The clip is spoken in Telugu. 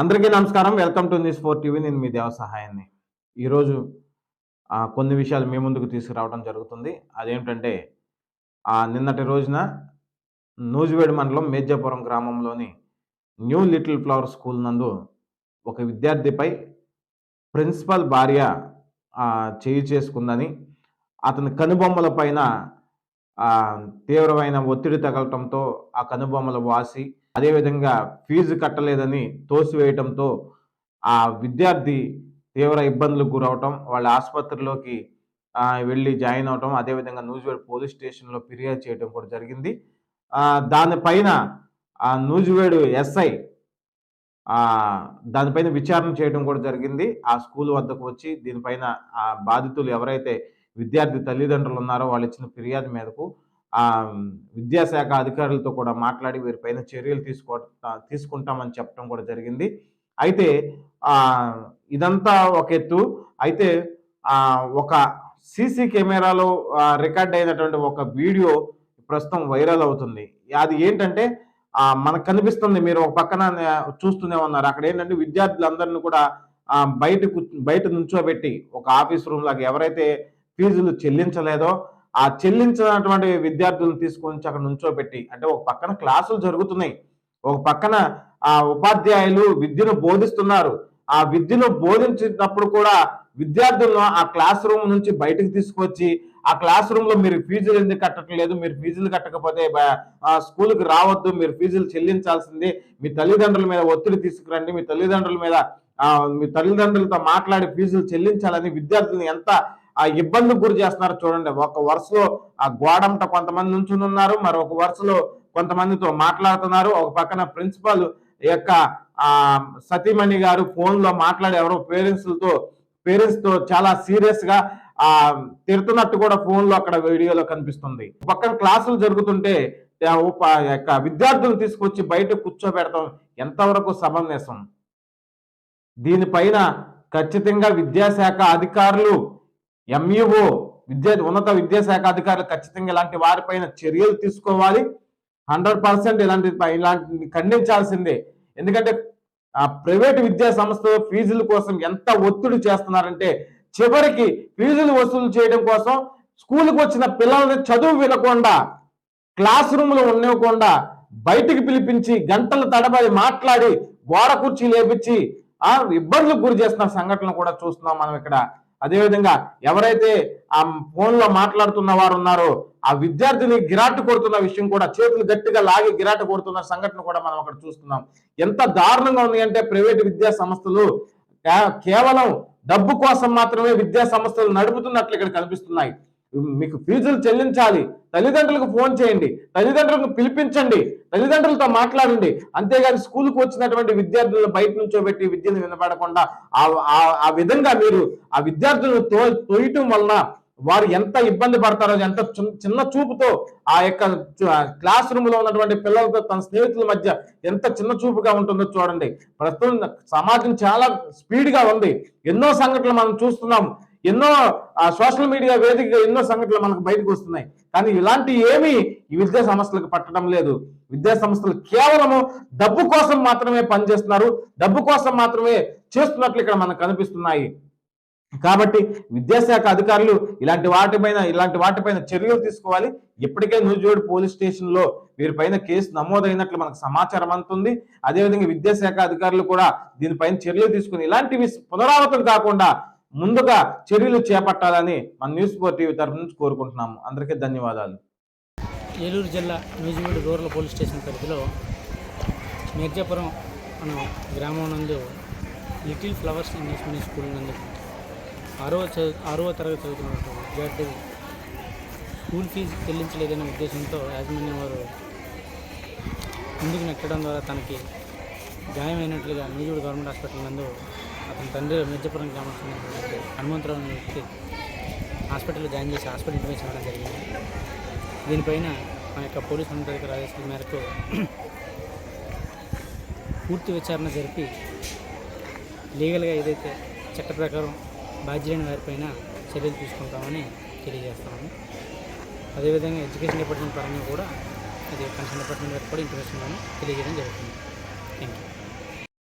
అందరికీ నమస్కారం. Welcome to news four TV. నేను మీ దేవ సహాయాన్ని. ఈరోజు కొన్ని విషయాలు మీ ముందుకు తీసుకురావడం జరుగుతుంది. అదేమిటంటే నిన్నటి రోజున నూజివేడు మండలం మేజాపురం గ్రామంలోని న్యూ లిటిల్ ఫ్లవర్ స్కూల్ నందు ఒక విద్యార్థిపై ప్రిన్సిపల్ భార్య చేయి చేసుకుందని అతని కనుబొమ్మల పైన తీవ్రమైన ఒత్తిడి తగలటంతో ఆ కనుబొమ్మలు వాసి అదేవిధంగా ఫీజు కట్టలేదని తోసివేయటంతో ఆ విద్యార్థి తీవ్ర ఇబ్బందులకు గురవటం వాళ్ళ ఆసుపత్రిలోకి వెళ్ళి జాయిన్ అవటం అదేవిధంగా నూజివేడ్ పోలీస్ స్టేషన్లో ఫిర్యాదు చేయడం కూడా జరిగింది. దానిపైన నూజివేడు ఎస్ఐ దానిపైన విచారణ చేయడం కూడా జరిగింది. ఆ స్కూల్ వద్దకు వచ్చి దీనిపైన ఆ బాధితులు ఎవరైతే విద్యార్థి తల్లిదండ్రులు ఉన్నారో వాళ్ళు ఇచ్చిన ఫిర్యాదు మేరకు విద్యాశాఖ అధికారులతో కూడా మాట్లాడి వీరిపైన చర్యలు తీసుకో తీసుకుంటామని చెప్పడం కూడా జరిగింది. అయితే ఆ ఇదంతా ఒక ఎత్తు. అయితే ఆ ఒక సీసీ కెమెరాలో రికార్డ్ అయినటువంటి ఒక వీడియో ప్రస్తుతం వైరల్ అవుతుంది. అది ఏంటంటే ఆ మనకు కనిపిస్తుంది మీరు ఒక పక్కన చూస్తూనే ఉన్నారు. అక్కడ ఏంటంటే విద్యార్థులందరినీ కూడా ఆ, బయట బయట నుంచోబెట్టి ఒక ఆఫీస్ రూమ్ లాగా ఎవరైతే ఫీజులు చెల్లించలేదో ఆ చెల్లించినటువంటి విద్యార్థులను తీసుకొని అక్కడ నుంచోబెట్టి అంటే ఒక పక్కన క్లాసులు జరుగుతున్నాయి. ఒక పక్కన ఆ ఉపాధ్యాయులు విద్యను బోధిస్తున్నారు. ఆ విద్యను బోధించినప్పుడు కూడా విద్యార్థులను ఆ క్లాస్ రూమ్ నుంచి బయటకు తీసుకొచ్చి ఆ క్లాస్ రూమ్లో మీరు ఫీజులు ఎందుకు కట్టట్లేదు? మీరు ఫీజులు కట్టకపోతే స్కూల్కి రావద్దు మీరు ఫీజులు చెల్లించాల్సిందే. మీ తల్లిదండ్రుల మీద ఒత్తిడి తీసుకురండి. మీ తల్లిదండ్రుల మీద మీ తల్లిదండ్రులతో మాట్లాడి ఫీజులు చెల్లించాలని విద్యార్థులను ఎంత ఆ ఇబ్బందికి గురి చేస్తున్నారు చూడండి. ఒక వరుసలో ఆ గోడంట కొంతమంది నుంచుని ఉన్నారు. మరొక వరుసలో కొంతమందితో మాట్లాడుతున్నారు. ఒక పక్కన ప్రిన్సిపాల్ యొక్క ఆ సతీమణి గారు ఫోన్లో మాట్లాడే ఎవరో పేరెంట్స్తో పేరెంట్స్తో చాలా సీరియస్గా ఆ తిడుతున్నట్టు కూడా ఫోన్లో అక్కడ వీడియోలో కనిపిస్తుంది. పక్కన క్లాసులు జరుగుతుంటే ఉప- యొక్క విద్యార్థులు తీసుకొచ్చి బయట కూర్చోబెడతాం. ఎంతవరకు సమంజసం? దీనిపైన ఖచ్చితంగా విద్యాశాఖ అధికారులు ఎంఈఓ విద్యా ఉన్నత విద్యాశాఖ అధికారులు ఖచ్చితంగా ఇలాంటి వారిపైన చర్యలు తీసుకోవాలి. హండ్రెడ్ పర్సెంట్ ఇలాంటి ఇలాంటి ఖండించాల్సిందే. ఎందుకంటే ఆ ప్రైవేట్ విద్యా సంస్థలు ఫీజుల కోసం ఎంత ఒత్తిడి చేస్తున్నారంటే చివరికి ఫీజులు వసూలు చేయడం కోసం స్కూల్కి వచ్చిన పిల్లల్ని చదువు వినకుండా క్లాస్ రూమ్లో ఉండకుండా బయటికి పిలిపించి గంటలు తడబడి మాట్లాడి గోడ కుర్చీ లేపించి ఆ ఇబ్బందులకు గురి చేస్తున్న సంఘటనలు కూడా చూస్తున్నాం మనం ఇక్కడ. అదేవిధంగా ఎవరైతే ఆ ఫోన్లో మాట్లాడుతున్న వారు ఉన్నారో ఆ విద్యార్థిని గిరాటు కొడుతున్న విషయం కూడా చేతులు గట్టిగా లాగి గిరాటు కొడుతున్న సంఘటన కూడా మనం అక్కడ చూస్తున్నాం. ఎంత దారుణంగా ఉంది అంటే ప్రైవేట్ విద్యా సంస్థలు కే- కేవలం డబ్బు కోసం మాత్రమే విద్యా సంస్థలు నడుపుతున్నట్లు ఇక్కడ కనిపిస్తున్నాయి. మీకు ఫీజులు చెల్లించాలి. తల్లిదండ్రులకు ఫోన్ చేయండి. తల్లిదండ్రులకు పిలిపించండి. తల్లిదండ్రులతో మాట్లాడండి. అంతేగాని స్కూల్కి వచ్చినటువంటి విద్యార్థులను బయట నుంచో పెట్టి విద్యను వినపడకుండా ఆ- ఆ- విధంగా మీరు ఆ విద్యార్థులను తో తోయటం వలన వారు ఎంత ఇబ్బంది పడతారో ఎంత చిన్న- చిన్న చూపుతో ఆ యొక్క క్లాస్ రూమ్లో ఉన్నటువంటి పిల్లలతో తన స్నేహితుల మధ్య ఎంత చిన్న చూపుగా ఉంటుందో చూడండి. ప్రస్తుతం సమాజం చాలా స్పీడ్గా ఉంది. ఎన్నో సంఘటనలు మనం చూస్తున్నాం. ఎన్నో సోషల్ మీడియా వేదికగా ఎన్నో సంఘటనలు మనకు బయటకు వస్తున్నాయి. కానీ ఇలాంటి ఏమీ ఈ విద్యా సంస్థలకు పట్టడం లేదు. విద్యా సంస్థలు కేవలము డబ్బు కోసం మాత్రమే పనిచేస్తున్నారు. డబ్బు కోసం మాత్రమే చేస్తున్నట్లు ఇక్కడ మనకు కనిపిస్తున్నాయి. కాబట్టి విద్యాశాఖ అధికారులు ఇలాంటి వాటిపైన ఇలాంటి వాటిపైన చర్యలు తీసుకోవాలి. ఇప్పటికే నూజివేడ్ పోలీస్ స్టేషన్లో వీరిపైన కేసు నమోదైనట్లు మనకు సమాచారం అందుతుంది. అదేవిధంగా విద్యాశాఖ అధికారులు కూడా దీనిపైన చర్యలు తీసుకుని ఇలాంటివి పునరావృతం కాకుండా ముందుగా చర్యలు చేపట్టాలని మన న్యూస్ ఫోర్ టీవీ తరఫు నుంచి కోరుకుంటున్నాము. అందరికీ ధన్యవాదాలు. ఏలూరు జిల్లా నూజివీడు రూరల్ పోలీస్ స్టేషన్ పరిధిలో మిర్జాపురం అనే గ్రామం నందు లిటిల్ ఫ్లవర్స్ ఇంగ్లీష్ స్కూల్ నందు ఆరవ చదువు ఆరవ తరగతి చదువుతున్న విద్యార్థి స్కూల్ ఫీజు చెల్లించలేదనే ఉద్దేశంతో యాజమాన్యం వారు ముందుకు నెట్టడం ద్వారా తనకి గాయమైనట్లుగా నూజివీడు గవర్నమెంట్ హాస్పిటల్ నందు అతని తండ్రి మిర్జపురం గ్రామం హనుమంతరావు అనే వ్యక్తి హాస్పిటల్లో జాయిన్ చేసి హాస్పిటల్ ఇంటిమేషన్ ఇవ్వడం జరిగింది. దీనిపైన మా యొక్క పోలీస్ ఉన్నతాధికారి ఆదేశాల మేరకు పూర్తి విచారణ జరిపి లీగల్గా ఏదైతే చట్ట ప్రకారం బాధ్యులైన వారిపైన చర్యలు తీసుకుంటామని తెలియజేస్తున్నాము. అదేవిధంగా ఎడ్యుకేషన్ డిపార్ట్మెంట్ పరంగా కూడా అది కన్సర్న్ డిపార్ట్మెంట్ వారికి కూడా ఇన్ఫర్మేషన్ తెలియజేయడం జరుగుతుంది. Thank you